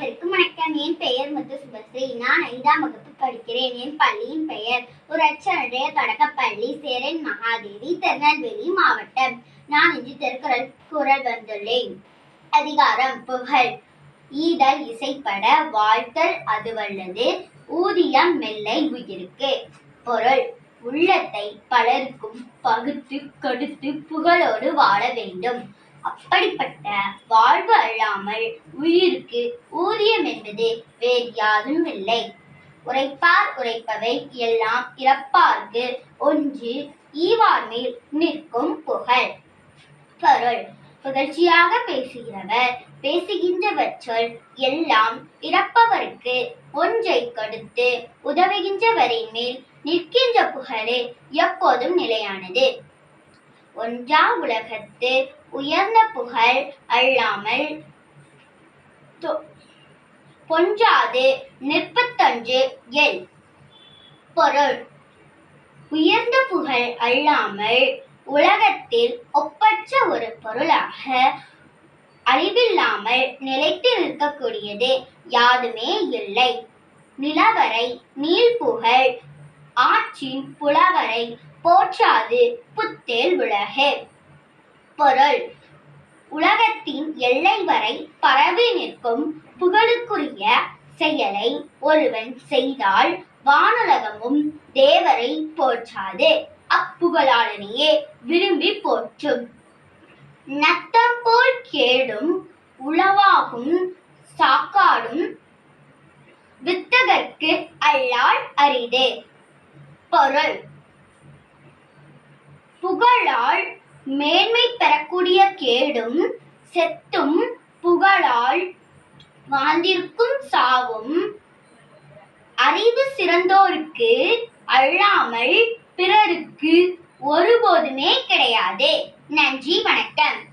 அனைவருக்கும் வணக்கம் என் பெயர் முத்து சுபஸ்ரீ நான் ஐந்தாம் வகுப்பு படிக்கிறேன். என் பள்ளியின் பெயர் ஒரு அச்சனுடைய தொடக்கப்பள்ளி சேரன் மகாதேவி திருநெல்வேலி மாவட்டம். நான் இன்று திருக்குறள் குரல் வந்துள்ளேன். அதிகாரம் புகழ். ஈதல் இசைப்பட வாழ்த்தல் அதுவல்லது. ஊதியம் மெல்லை உயிருக்கு. பொருள் உள்ளத்தை பலருக்கும் பகுத்து கொடுத்து புகழோடு வாழ வேண்டும். அப்படிப்பட்ட வாழ்வு அழாமல் உயிருக்கு ஊதியம் என்பது வேறு யாரும் இல்லை. உரைப்பார் உரைப்பவை எல்லாம் இறப்பார்க்கு ஒன்று ஈவார் மேல் நிற்கும் புகழ். பொருள் புகழ்ச்சியாக பேசுகிறவர் பேசுகின்றவற்றுள் எல்லாம் இறப்பவருக்கு ஒன்றை கொடுத்து உதவுகின்றவரின் மேல் நிற்கின்ற புகழே எப்போதும் நிலையானது. ஒன்றா உலகத்து உயர்ந்த புகழ் அல்லாமல் தொ- பொன்றாது நிற்பத்தன்று எல் பொருள். உயர்ந்த புகழ் அல்லாமல் உலகத்தில் ஒப்பற்ற ஒரு பொருளாக அழிவில்லாமல் நிலைத்து நிற்கக்கூடியது யாதுமே இல்லை. நிலவரை நீள்புகழ் ஆற்றின் புலவரை போற்றாது புத்தேல் உலகு. பொருள். உலகத்தின் எல்லை வரை பரவி நிற்கும் புகழுக்குரிய செயலை ஒருவன் செய்தால் வானுலகமும் தேவரை போற்றாது. அப்புகழாளனையே விரும்பி போற்றும். நத்தம் போல் கேடும் உளவாகும் சாக்காடும் வித்தகர்க்கு அல்லால் அரிது. பொருள். புகழால் மேன்மை பெறக்கூடிய கேடும் செத்தும் புகழால் வாழ்ந்திருக்கும் சாவும். அறிவு சிறந்தோருக்கு அல்லாமல் பிறருக்கு ஒருபோதுமே கிடையாது. நன்றி வணக்கம்.